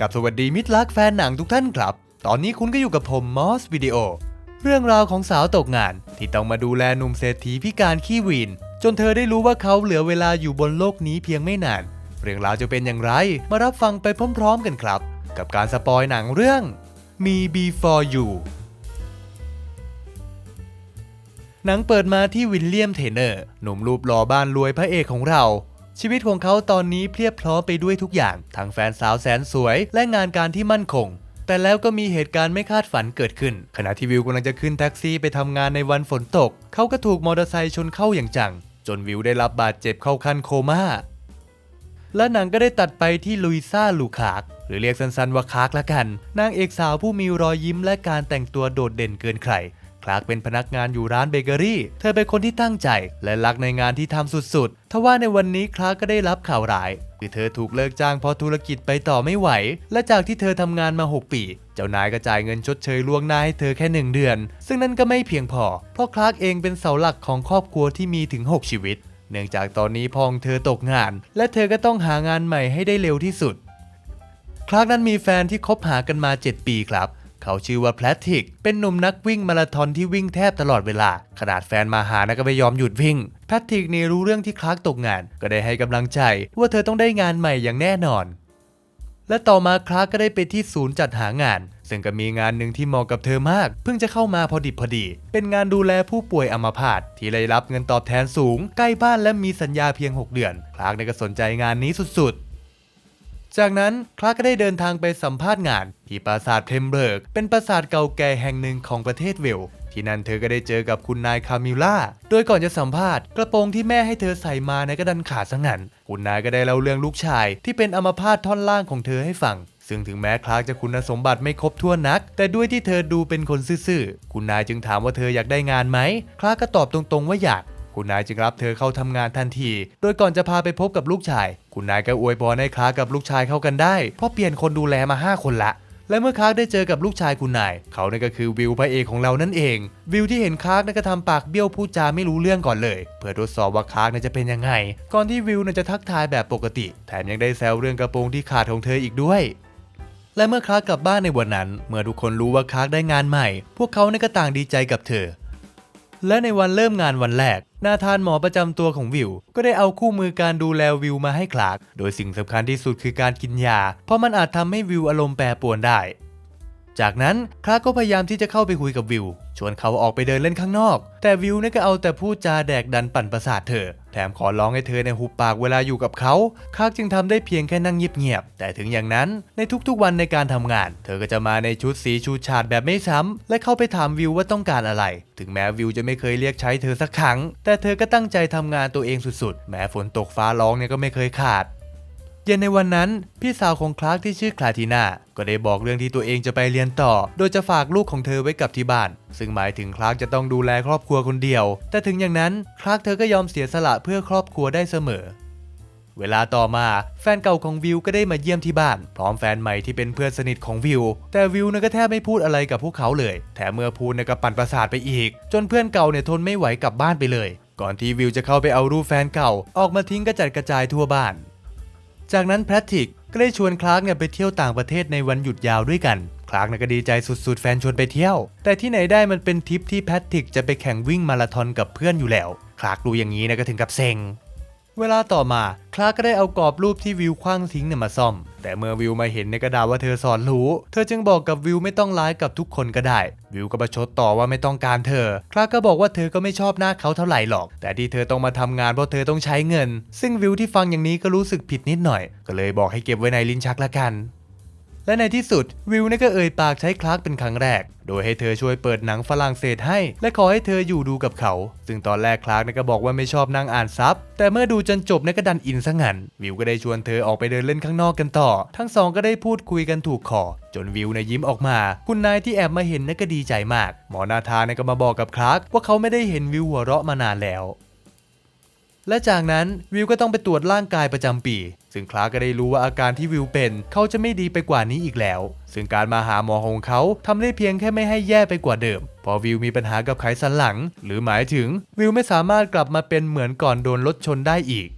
กับสวัสดีมิตรรักแฟนหนังทุกท่านครับ ตอนนี้คุณก็อยู่กับผมมอสวิดีโอ เรื่องราวของสาวตกงาน ที่ต้องมาดูแลหนุ่มเศรษฐีพิการขี้วีน จนเธอได้รู้ว่าเขาเหลือเวลาอยู่บนโลกนี้เพียงไม่นาน เรื่องราวจะเป็นอย่างไร มารับฟังไปพร้อมๆกันครับ กับการสปอยหนังเรื่องมี Before You หนังเปิดมาที่วิลเลียมเทเนอร์ หนุ่มรูปหล่อบ้านรวยพระเอกของเรา ชีวิตของเขาตอนนี้เพียบพร้อมไปด้วยทุกอย่าง ทั้งแฟนสาวแสนสวย และงานการที่มั่นคง แต่แล้วก็มีเหตุการณ์ไม่คาดฝันเกิดขึ้น ขณะที่วิวกำลังจะขึ้นแท็กซี่ไปทำงานในวันฝนตก เขาก็ถูกมอเตอร์ไซค์ชนเข้าอย่างจัง จนวิวได้รับบาดเจ็บเข้าขั้นโคม่าและหนังก็ได้ตัดไปที่ลุยซ่าลูคากหรือเรียกสั้นๆว่าคากละกัน นางเอกสาวผู้มีรอยยิ้มและการแต่งตัวโดดเด่นเกินใคร ลาร์กเป็นพนักงานอยู่ร้านเบเกอรี่ เธอเป็นคนที่ตั้งใจ และรักในงานที่ทำสุดๆ ทว่าในวันนี้คลาร์กก็ได้รับข่าวร้ายคือเธอถูกเลิกจ้างเพราะธุรกิจไปต่อไม่ไหว และจากที่เธอทำงานมา 6 ปี เจ้านายก็จ่ายเงินชดเชยล่วงหน้าให้เธอแค่หนึ่งเดือน ซึ่งนั่นก็ไม่เพียงพอ เพราะคลาร์กเองเป็นเสาหลักของครอบครัวที่มีถึง 6 ชีวิต เนื่องจากตอนนี้พ่อของเธอตกงาน และเธอก็ต้องหางานใหม่ให้ได้เร็วที่สุด คลาร์กนั้นมีแฟนที่คบหากันมา 7 ปีครับ เขาชื่อว่าแพลติก เป็นหนุ่มนักวิ่งมาราธอนที่วิ่งแทบตลอดเวลา ขนาดแฟนมาหานะก็ไม่ยอมหยุดวิ่ง แพทริกนี่รู้เรื่องที่คลาร์กตกงาน ก็ได้ให้กำลังใจ ว่าเธอต้องได้งานใหม่อย่างแน่นอน และต่อมาคลาร์กก็ได้ไปที่ศูนย์จัดหางาน ซึ่งก็มีงานหนึ่งที่เหมาะกับเธอมาก เพิ่งจะเข้ามาพอดิบพอดี เป็นงานดูแลผู้ป่วยอัมพาตที่ได้รับเงินตอบแทนสูง ใกล้บ้านและมีสัญญาเพียง 6 เดือน คลาร์กเนี่ยก็สนใจงานนี้สุดๆ จากนั้นคลาร์กก็ได้เดินทางไปสัมภาษณ์งาน ที่ปราสาทเพมเบิร์ก เป็นปราสาทเก่าแก่แห่งหนึ่งของประเทศเวลส์ที่นั่นเธอก็ได้เจอกับคุณนายคามิล่า โดยก่อนจะสัมภาษณ์กระโปรงที่แม่ให้เธอใส่มาในยก็ดันขาดซะงั้นคุณนายก็ได้เล่าเรื่องลูกชาย ที่เป็นอัมพาตท่อนล่างของเธอให้ฟัง ซึ่งถึงแม้คลาร์กจะคุณสมบัติไม่ครบถ้วนนัก แต่ด้วยที่เธอดูเป็นคนซื่อๆ คุณนายจึงถามว่าเธออยากได้งานไหม คลาร์กก็ตอบตรงๆว่าอยาก คุณนายจึงรับเธอเข้าทำงานทันที โดยก่อนจะพาไปพบกับลูกชาย คุณนายก็อวยพรให้คลากับลูกชายเข้ากันได้ เพราะเปลี่ยนคนดูแลมา 5 คนละและเมื่อคาร์กได้เจอกับลูกชายคุณนาย เขานั่นก็คือวิวพระเอกของเรานั่นเอง วิวที่เห็นคาร์กนั่นก็ทำปากเบี้ยวพูดจาไม่รู้เรื่องก่อนเลย เพื่อทดสอบว่าคาร์กน่าจะเป็นยังไง ก่อนที่วิวน่าจะทักทายแบบปกติ แถมยังได้แซวเรื่องกระโปรงที่ขาดของเธออีกด้วย และเมื่อคาร์กกลับบ้านในวันนั้น เมื่อทุกคนรู้ว่าคาร์กได้งานใหม่ พวกเขาเนี่ยก็ต่างดีใจกับเธอ และในวันเริ่มงานวันแรก นาธานหมอประจำตัวของวิว ก็ได้เอาคู่มือการดูแลวิวมาให้คลาร์ก โดยสิ่งสำคัญที่สุดคือการกินยา เพราะมันอาจทำให้วิวอารมณ์แปรปรวนได้ จากนั้นคลาร์กก็พยายามที่จะเข้าไปคุยกับวิว ชวนเขาออกไปเดินเล่นข้างนอก แต่วิวเนี่ยก็เอาแต่พูดจาแดกดันปั่นประสาทเธอแถมขอร้องให้เธอในหุบปากเวลาอยู่กับเขาคากจึงทำได้เพียงแค่นั่งเงียบๆ แต่ถึงอย่างนั้นในทุกๆวันในการทำงาน เธอก็จะมาในชุดสีชูชาดแบบไม่ซ้ำและเข้าไปถามวิวว่าต้องการอะไร ถึงแม้วิวจะไม่เคยเรียกใช้เธอสักครั้ง แต่เธอก็ตั้งใจทำงานตัวเองสุดๆ แม้ฝนตกฟ้าร้องเนี่ยก็ไม่เคยขาด เย็นในวันนั้น พี่สาวของคลาร์กที่ชื่อคลาทีนาก็ได้บอกเรื่องที่ตัวเองจะไปเรียนต่อ โดยจะฝากลูกของเธอไว้กับที่บ้าน ซึ่งหมายถึงคลาร์กจะต้องดูแลครอบครัวคนเดียว แต่ถึงอย่างนั้นคลาร์กเธอก็ยอมเสียสละเพื่อครอบครัวได้เสมอเวลาต่อมาแฟนเก่าของวิวก็ได้มาเยี่ยมที่บ้าน พร้อมแฟนใหม่ที่เป็นเพื่อนสนิทของวิว แต่วิวเนี่ยก็แทบไม่พูดอะไรกับพวกเขาเลย แถมเมื่อพูดเนี่ยก็ปั่นประสาทไปอีก จนเพื่อนเก่าเนี่ยทนไม่ไหวกลับบ้านไปเลย ก่อนที่วิวจะเข้าไปเอารูปแฟนเก่า ออกมาทิ้งกระจัดกระจายทั่วบ้าน จากนั้นแพทริกก็ได้ชวนคลาร์กเนี่ยไปเที่ยวต่างประเทศในวันหยุดยาวด้วยกัน คลาร์กเนี่ยก็ดีใจสุดๆ แฟนชวนไปเที่ยว แต่ที่ไหนได้มันเป็นทริปที่แพทริกจะไปแข่งวิ่งมาราธอนกับเพื่อนอยู่แล้ว คลาร์กดูอย่างนี้นะก็ถึงกับเซ็ง เวลาต่อมาคลาร์ก็ได้เอากรอบรูปที่วิวคว้างทิ้งเนี่ยมาซ่อม แต่เมื่อวิวมาเห็นในกระดาษว่าเธอสอนรู้ เธอจึงบอกกับวิวไม่ต้องร้ายกับทุกคนก็ได้ วิวก็ประชดต่อว่าไม่ต้องการเธอ คลาร์กก็บอกว่าเธอก็ไม่ชอบหน้าเขาเท่าไหร่หรอก แต่ที่เธอต้องมาทำงานเพราะเธอต้องใช้เงิน ซึ่งวิวที่ฟังอย่างนี้ก็รู้สึกผิดนิดหน่อย ก็เลยบอกให้เก็บไว้ในลิ้นชักละกัน และในที่สุดวิวเนี่ยก็เอ่ยปากใช้คลาร์กเป็นครั้งแรก โดยให้เธอช่วยเปิดหนังฝรั่งเศสให้ และขอให้เธออยู่ดูกับเขา ซึ่งตอนแรกคลาร์กเนี่ยก็บอกว่าไม่ชอบนั่งอ่านซับแต่เมื่อดูจนจบเนี่ยก็ดันอินซะงั้นวิวก็ได้ชวนเธอออกไปเดินเล่นข้างนอกกันต่อ ทั้งสองก็ได้พูดคุยกันถูกคอจนวิวเนี่ยยิ้มออกมา คุณนายที่แอบมาเห็นเนี่ยก็ดีใจมาก หมอนาธานเนี่ยก็มาบอกกับคลาร์กว่าเขาไม่ได้เห็นวิวหัวเราะมานานแล้ว และจากนั้นวิวก็ต้องไปตรวจร่างกายประจำปี ซึ่งคลาร์กก็ได้รู้ว่าอาการที่วิวเป็นเขาจะไม่ดีไปกว่านี้อีกแล้ว ซึ่งการมาหาหมอของเขาทำได้เพียงแค่ไม่ให้แย่ไปกว่าเดิมเพราะวิวมีปัญหากับไขสันหลัง หรือหมายถึงวิวไม่สามารถกลับมาเป็นเหมือนก่อนโดนรถชนได้อีก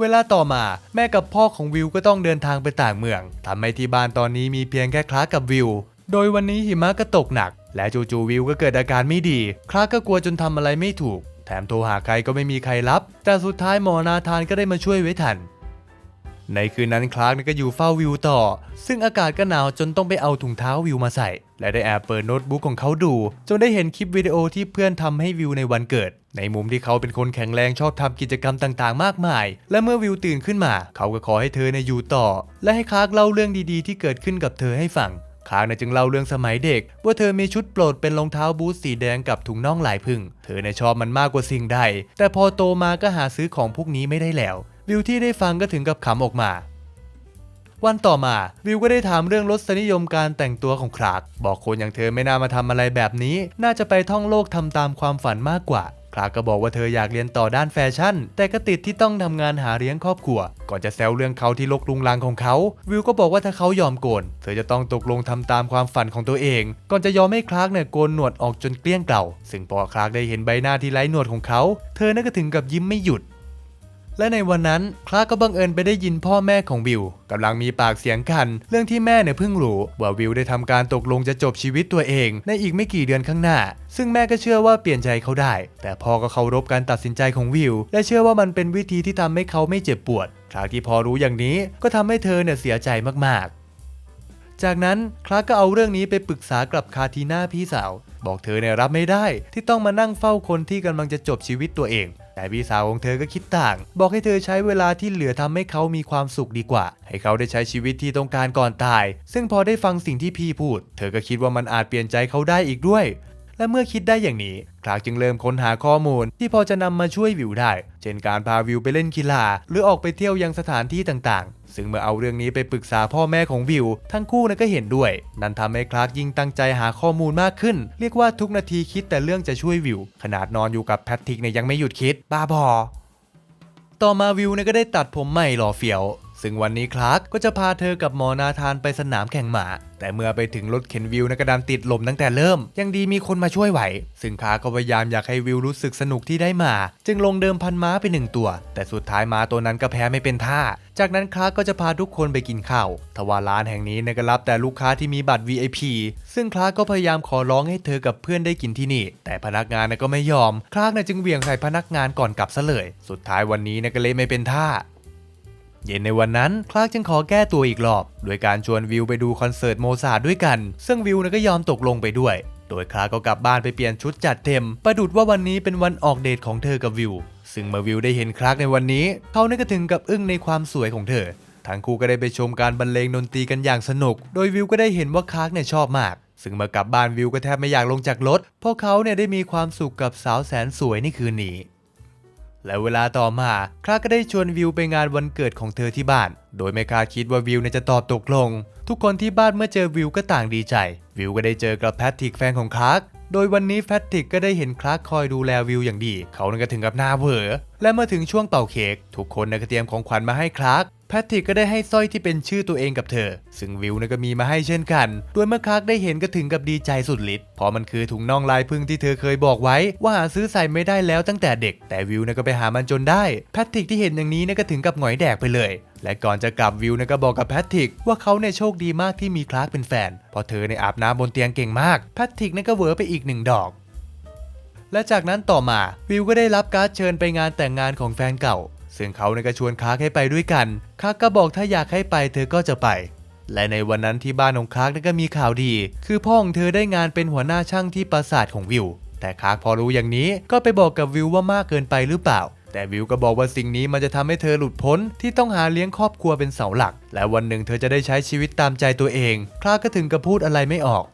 เวลาต่อมาแม่กับพ่อของวิวก็ต้องเดินทางไปต่างเมืองทำให้ที่บ้านตอนนี้มีเพียงแค่คลากับวิว โดยวันนี้หิมะก็ตกหนัก และจู่ๆวิวก็เกิดอาการไม่ดี คลากก็กลัวจนทำอะไรไม่ถูก แถมโทรหาใครก็ไม่มีใครรับ แต่สุดท้ายหมอนาธานก็ได้มาช่วยไว้ทัน ในคืนนั้นคลาร์กก็อยู่เฝ้าวิวต่อ ซึ่งอากาศก็หนาวจนต้องไปเอาถุงเท้าวิวมาใส่ และได้แอบเปิดโน้ตบุ๊กของเขาดู จนได้เห็นคลิปวิดีโอที่เพื่อนทำให้วิวในวันเกิด ในมุมที่เขาเป็นคนแข็งแรงชอบทำกิจกรรมต่างๆ มากมาย และเมื่อวิวตื่นขึ้นมา เขาก็ขอให้เธอในอยู่ต่อ และให้คลาร์กเล่าเรื่องดีๆ ที่เกิดขึ้นกับเธอให้ฟัง คลาร์กเนจึงเล่าเรื่องสมัยเด็ก ว่าเธอมีชุดโปรดเป็นรองเท้าบูทสีแดงกับถุงน่องลายพึ่ง เธอเนี่ยชอบมันมากกว่าสิ่งใด แต่พอโตมาก็หาซื้อของพวกนี้ไม่ได้แล้ว วิวที่ได้ฟังก็ถึงกับขำออกมาวันต่อมาวิวก็ได้ถามเรื่องรสนิยมการแต่งตัวของคลาร์กบอกคนอย่างเธอไม่น่ามาทำอะไรแบบนี้ น่าจะไปท่องโลกทำตามความฝันมากกว่า คลาก็บอกว่าเธออยากเรียนต่อด้านแฟชั่น แต่ก็ติดที่ต้องทำงานหาเลี้ยงครอบครัว ก่อนจะแซวเรื่องเขาที่ลกลุงลังของเขา วิวก็บอกว่าถ้าเขายอมโกน เธอจะต้องตกลงทำตามความฝันของตัวเอง ก่อนจะยอมให้คลาร์กเนี่ยโกนหนวดออกจนเกลี้ยงเกล่า ซึ่งพอคลาร์กได้เห็นใบหน้าที่ไร้หนวดของเขา เธอน่นก็ถึงกับยิ้มไม่หยุด และในวันนั้นคลาร์ก็บังเอิญไปได้ยินพ่อแม่ของวิวกำลังมีปากเสียงกัน เรื่องที่แม่เนี่ยเพิ่งรู้ว่าวิวได้ทำการตกลงจะจบชีวิตตัวเอง ในอีกไม่กี่เดือนข้างหน้า ซึ่งแม่ก็เชื่อว่าเปลี่ยนใจเขาได้ แต่พ่อก็เคารพการตัดสินใจของวิว และเชื่อว่ามันเป็นวิธีที่ทำให้เขาไม่เจ็บปวดคลาที่พอรู้อย่างนี้ก็ทำให้เธอเนี่ยเสียใจมากๆ จากนั้นคลาร์กก็เอาเรื่องนี้ไปปรึกษากับคาทีน่าพี่สาว บอกเธอเนี่ยรับไม่ได้ ที่ต้องมานั่งเฝ้าคนที่กำลังจะจบชีวิตตัวเอง แต่พี่สาวของเธอก็คิดต่าง บอกให้เธอใช้เวลาที่เหลือทำให้เขามีความสุขดีกว่า ให้เขาได้ใช้ชีวิตที่ต้องการก่อนตาย ซึ่งพอได้ฟังสิ่งที่พี่พูด เธอก็คิดว่ามันอาจเปลี่ยนใจเขาได้อีกด้วย และเมื่อคิดได้อย่างนี้คลาร์กจึงเริ่มค้นหาข้อมูลที่พอจะนำมาช่วยวิวได้ เช่นการพาวิวไปเล่นกีฬา หรือออกไปเที่ยวยังสถานที่ต่างๆ ซึ่งเมื่อเอาเรื่องนี้ไปปรึกษาพ่อแม่ของวิว ทั้งคู่นั้นก็เห็นด้วย นั่นทำให้คลาร์กยิ่งตั้งใจหาข้อมูลมากขึ้น เรียกว่าทุกนาทีคิดแต่เรื่องจะช่วยวิว ขนาดนอนอยู่กับแพทริกเนี่ยยังไม่หยุดคิด บ้าบอ ต่อมาวิวเนี่ยก็ได้ตัดผมใหม่หล่อเฟี้ยว ซึ่งวันนี้คลาร์กก็จะพาเธอกับหมอนาธานไปสนามแข่งหมา แต่เมื่อไปถึงรถเข็นวิวนะกระดานติดลมตั้งแต่เริ่ม ยังดีมีคนมาช่วยไหว ซึ่งคาก็พยายามอยากให้วิวรู้สึกสนุกที่ได้มา จึงลงเดิมพันม้าไปหนึ่งตัว แต่สุดท้ายม้าตัวนั้นก็แพ้ไม่เป็นท่า จากนั้นคลาก็จะพาทุกคนไปกินข้าวทว่าร้านแห่งนี้นี่ยก็รับแต่ลูกค้าที่มีบัตร VIP ซึ่งคลาร์กก็พยายามขอร้องให้เธอกับเพื่อนได้กินที่นี่ แต่พนักงานก็ไม่ยอม คลาร์กเนี่ยจึงเหวี่ยงใส่พนักงานก่อนกลับซะเลย สุดท้ายวันนี้นี่ยก็เลยไม่เป็นท่า เย็นในวันนั้นคลาร์กจึงขอแก้ตัวอีกรอบ โดยการชวนวิวไปดูคอนเสิร์ตโมซาด้วยกัน ซึ่งวิวนะก็ยอมตกลงไปด้วย โดยคลาร์กก็กลับบ้านไปเปลี่ยนชุดจัดเต็ม ประดุดว่าวันนี้เป็นวันออกเดทของเธอกับวิว ซึ่งเมื่อวิวได้เห็นคลาร์กในวันนี้เขาเนี่ยก็ถึงกับอึ้งในความสวยของเธอ ทั้งคู่ก็ได้ไปชมการบรรเลงดนตรีกันอย่างสนุก โดยวิวก็ได้เห็นว่าคลาร์กเนี่ยชอบมากซึ่งเมื่อกลับบ้านวิวก็แทบไม่อยากลงจากรถ เพราะเขาเนี่ยได้มีความสุขกับสาวแสนสวยในคืนนี้ และเวลาต่อมาคลาร์กก็ได้ชวนวิวไปงานวันเกิดของเธอที่บ้าน โดยไม่คาดคิดว่าวิวจะตอบตกลง ทุกคนที่บ้านเมื่อเจอวิวก็ต่างดีใจ วิวก็ได้เจอกับแพทริกแฟนของคลาร์ก โดยวันนี้แพทริกก็ได้เห็นคลาร์กคอยดูแลวิวอย่างดี เขานี่ยก็ถึงกับหน้าเหวอและเมื่อถึงช่วงเป่าเค้กทุกคนนี่ยก็เตรียมของขวัญมาให้คลาร์กแพทริกก็ได้ให้สร้อยที่เป็นชื่อตัวเองกับเธอ ซึ่งวิวนี่ยก็มีมาให้เช่นกัน โดยเมื่อคลาร์กได้เห็นก็ถึงกับดีใจสุดฤทธิ์เพราะมันคือถุงน่องลายพึ่งที่เธอเคยบอกไว้ ว่าหาซื้อใส่ไม่ได้แล้วตั้งแต่เด็ก แต่วิวนี่ยก็ไปหามันจนได้ แพทริกที่เห็นอย่างนี้นี่ยก็ถึงกับหงอยแดกไปเลย และก่อนจะกลับวิวเนี่ยก็บอกกับแพทริกว่าเขาเนี่ยโชคดีมากที่มีคลาร์กเป็นแฟนเพราะเธอในอาบน้ำบนเตียงเก่งมากแพทริกเนี่ยก็เวอไปอีกหนึ่งดอก และจากนั้นต่อมาวิวก็ได้รับการ์ดเชิญไปงานแต่งงานของแฟนเก่า ซึ่งเขาเนี่ยก็ชวนคลาร์กให้ไปด้วยกันคลาร์กก็บอกถ้าอยากให้ไปเธอก็จะไป และในวันนั้นที่บ้านของคลาร์กเนี่ยก็มีข่าวดี คือพ่อของเธอได้งานเป็นหัวหน้าช่างที่ปราสาทของวิวแต่คลาร์กพอรู้อย่างนี้ก็ไปบอกกับวิวว่ามากเกินไปหรือเปล่า แต่วิวก็บอกว่าสิ่งนี้มันจะทำให้เธอหลุดพ้นที่ต้องหาเลี้ยงครอบครัวเป็นเสาหลัก และวันหนึ่งเธอจะได้ใช้ชีวิตตามใจตัวเอง คลาร์กก็ถึงกับพูดอะไรไม่ออก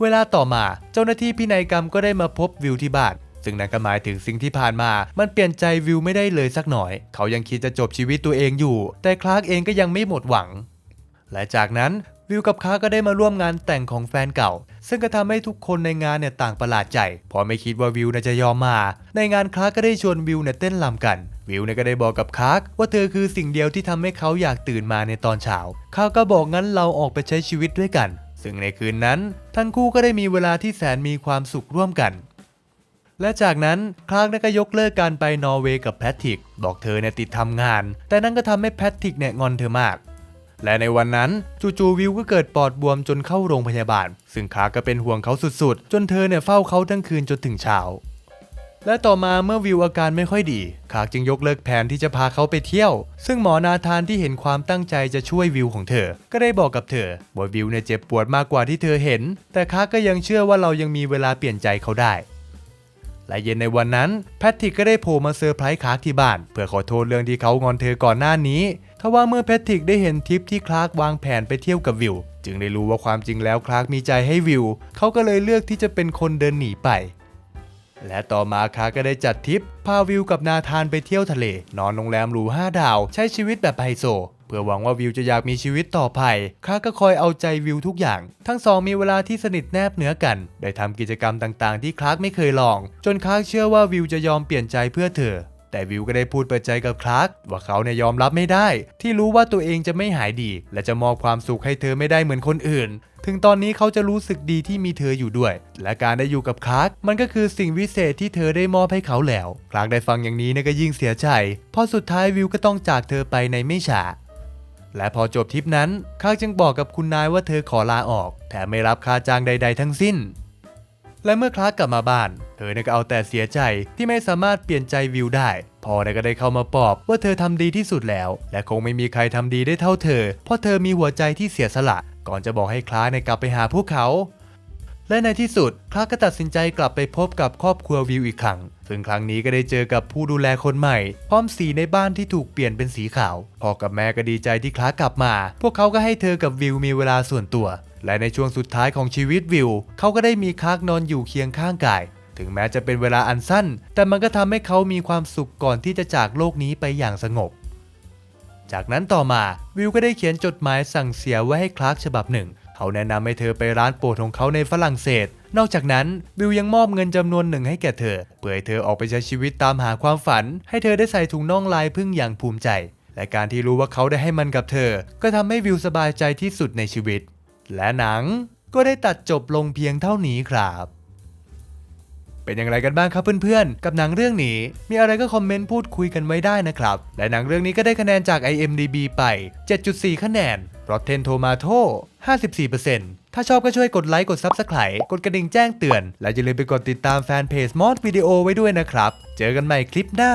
เวลาต่อมาเจ้าหน้าที่พินัยกรรมก็ได้มาพบวิวที่บ้านซึ่งนั่นก็หมายถึงสิ่งที่ผ่านมา มันเปลี่ยนใจวิวไม่ได้เลยสักหน่อย เขายังคิดจะจบชีวิตตัวเองอยู่ แต่คลาร์กเองก็ยังไม่หมดหวัง และจากนั้น วิวกับคลาก็ได้มาร่วมงานแต่งของแฟนเก่า ซึ่งก็ทำให้ทุกคนในงานเนี่ยต่างประหลาดใจเพราะไม่คิดว่าวิวน่าจะยอมมา ในงานคลาก็ได้ชวนวิวเนี่ยเต้นรำกัน วิวเนี่ยก็ได้บอกกับคาร์กว่าเธอคือสิ่งเดียวที่ทำให้เขาอยากตื่นมาในตอนเช้าเขาก็บอกงั้นเราออกไปใช้ชีวิตด้วยกัน ซึ่งในคืนนั้น ทั้งคู่ก็ได้มีเวลาที่แสนมีความสุขร่วมกันและจากนั้นคลาร์กเนี่ยก็ยกเลิกการไปนอร์เวย์กับแพทริก บอกเธอเนี่ยติดทำงาน แต่นั่นก็ทำให้แพทริกเนี่ยงอนเธอมาก และในวันนั้นจู่ๆวิวก็เกิดปอดบวมจนเข้าโรงพยาบาล ซึ่งคาก็เป็นห่วงเขาสุดๆ จนเธอเนี่ยเฝ้าเขาทั้งคืนจนถึงเช้า และต่อมาเมื่อวิวอาการไม่ค่อยดีคากจึงยกเลิกแผนที่จะพาเขาไปเที่ยว ซึ่งหมอนาธานที่เห็นความตั้งใจจะช่วยวิวของเธอ ก็ได้บอกกับเธอว่าวิวเนี่ยเจ็บปวดมากกว่าที่เธอเห็น แต่คาก็ยังเชื่อว่าเรายังมีเวลาเปลี่ยนใจเขาได้และเย็นในวันนั้นแพทริกก็ได้โผล่มาเซอร์ไพรส์คาร์กที่บ้าน เพื่อขอโทษเรื่องที่เขางอนเธอก่อนหน้านี้ ทว่าเมื่อแพทริกได้เห็นทริปที่คลาร์กวางแผนไปเที่ยวกับวิว จึงได้รู้ว่าความจริงแล้วคลาร์กมีใจให้วิว เขาก็เลยเลือกที่จะเป็นคนเดินหนีไป และต่อมาคลาร์กก็ได้จัดทริปพาวิวกับนาธานไปเที่ยวทะเล นอนโรงแรมหรู5ดาว ใช้ชีวิตแบบไฮโซเพื่อหวังว่าวิวจะอยากมีชีวิตต่อไปคลาร์กก็คอยเอาใจวิวทุกอย่าง ทั้งสองมีเวลาที่สนิทแนบเนื้อกัน ได้ทำกิจกรรมต่างๆ ที่คลาร์กไม่เคยลอง จนคลาร์กเชื่อว่าวิวจะยอมเปลี่ยนใจเพื่อเธอ แต่วิวก็ได้พูดเปิดใจกับคลาร์กว่าเขาเนี่ยยอมรับไม่ได้ ที่รู้ว่าตัวเองจะไม่หายดี และจะมอบความสุขให้เธอไม่ได้เหมือนคนอื่น ถึงตอนนี้เขาจะรู้สึกดีที่มีเธออยู่ด้วย และการได้อยู่กับคลาร์กมันก็คือสิ่งวิเศษที่เธอได้มอบให้เขาแล้วคลาร์กได้ฟังอย่างนี้เนี่ยก็ยิ่งเสียใจเพราะสุดท้ายวิวก็ต้องจากเธอไปในไม่ช้าและพอจบทริปนั้นคลาร์กจึงบอกกับคุณนายว่าเธอขอลาออก แถมไม่รับค่าจ้างใด ๆ ทั้งสิ้น และเมื่อคลาร์กลับมาบ้าน เธอก็เอาแต่เสียใจที่ไม่สามารถเปลี่ยนใจวิวได้ พอก็ได้เข้ามาปลอบว่าเธอทำดีที่สุดแล้ว และคงไม่มีใครทำดีได้เท่าเธอ เพราะเธอมีหัวใจที่เสียสละ ก่อนจะบอกให้คลาร์กเนี่ยกลับไปหาพวกเขา และในที่สุดคลาร์กก็ตัดสินใจกลับไปพบกับครอบครัววิวอีกครั้งซึ่งครั้งนี้ก็ได้เจอกับผู้ดูแลคนใหม่ พร้อมสีในบ้านที่ถูกเปลี่ยนเป็นสีขาว พ่อกับแม่ก็ดีใจที่คลาร์กกลับมา พวกเขาก็ให้เธอกับวิวมีเวลาส่วนตัว และในช่วงสุดท้ายของชีวิตวิว เขาก็ได้มีคลาร์กนอนอยู่เคียงข้างกาย ถึงแม้จะเป็นเวลาอันสั้น แต่มันก็ทำให้เขามีความสุขก่อนที่จะจากโลกนี้ไปอย่างสงบ จากนั้นต่อมาวิวก็ได้เขียนจดหมายสั่งเสียไว้ให้คลาร์กฉบับหนึ่ง เขาแนะนำให้เธอไปร้านโปรดของเขาในฝรั่งเศส นอกจากนั้นวิวยังมอบเงินจำนวนหนึ่งให้แก่เธอ เพื่อให้เธอออกไปใช้ชีวิตตามหาความฝัน ให้เธอได้ใส่ถุงน่องลายพึ่งอย่างภูมิใจ และการที่รู้ว่าเขาได้ให้มันกับเธอ ก็ทำให้วิวสบายใจที่สุดในชีวิต และหนังก็ได้ตัดจบลงเพียงเท่านี้ครับ เป็นอย่างไรกันบ้างครับเพื่อนๆ กับหนังเรื่องนี้ มีอะไรก็คอมเมนต์พูดคุยกันไว้ได้นะครับ และหนังเรื่องนี้ก็ได้คะแนนจาก IMDB ไป 7.4 คะแนน Rotten Tomato 54%ถ้าชอบก็ช่วยกดไลค์กด Subscribe กดกระดิ่งแจ้งเตือน และอย่าลืมไปกดติดตามแฟนเพจมอดวิดีโอไว้ด้วยนะครับ เจอกันใหม่คลิปหน้า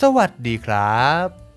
สวัสดีครับ